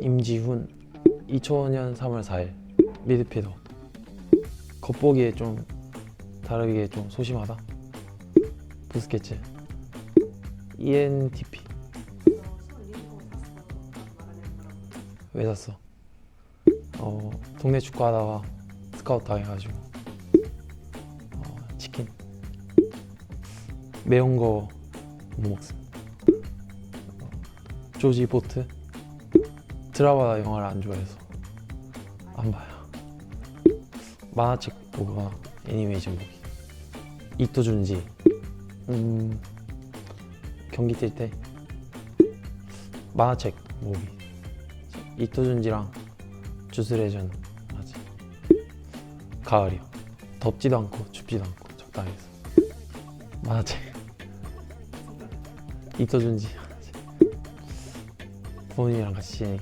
임지훈 2005년 3월 4일 미드필더. 겉보기에 좀 다르게 좀 소심하다. 부스케츠. ENTP 왜 샀어? 어 동네 축구 하다가 스카우트 당해가지고. 어, 치킨. 매운 거 못 먹습니다. 어, 조지 보트 드라마 영화를 안 좋아해서. 안 봐요. 만화책 보거나 애니메이션 보기. 이토준지. 음 경기 뛸 때? 만화책 보기. 이토준지랑 주스레전 하지 가을이요. 덥지도 않고 춥지도 않고 적당히 해서. 만화책. 이토준지. 부모님이랑 같이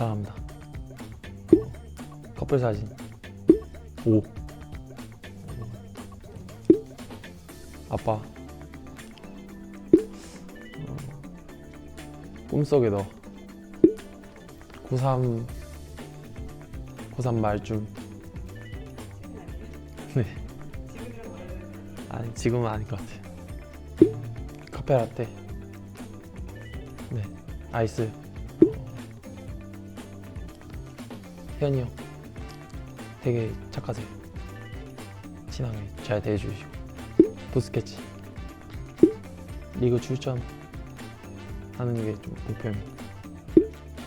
어, 커플 사진. 5 아빠. 어, 꿈속에 너. 고3 고3 말쯤 네. 아니 지금은 아닐 것 같아요 카페 라떼. 네. 아이스 현이 형 되게 착하세요. 친하게 잘 대해주시고 부스케치. 리그 출전 하는 게 좀 목표입니다.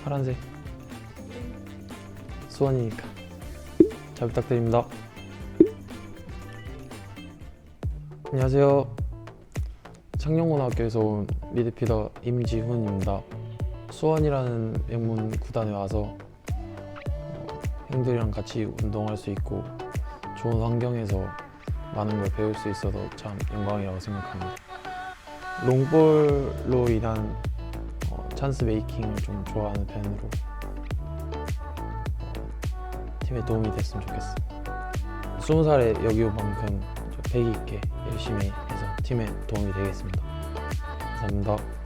파란색. 수원이니까. 잘 부탁드립니다. 안녕하세요. 창녕고등학교에서 온 미드피더 임지훈입니다. 수원이라는 명문 구단에 와서 어, 형들이랑 같이 운동할 수 있고 좋은 환경에서 많은 걸 배울 수 있어서 참 영광이라고 생각합니다. 롱볼로 인한 어, 찬스 메이킹을 좀 좋아하는 편으로 어, 팀에 도움이 됐으면 좋겠어. 스무 살에 여기 온 만큼 좀 패기 있게 열심히 해서 팀에 도움이 되겠습니다. 감사합니다.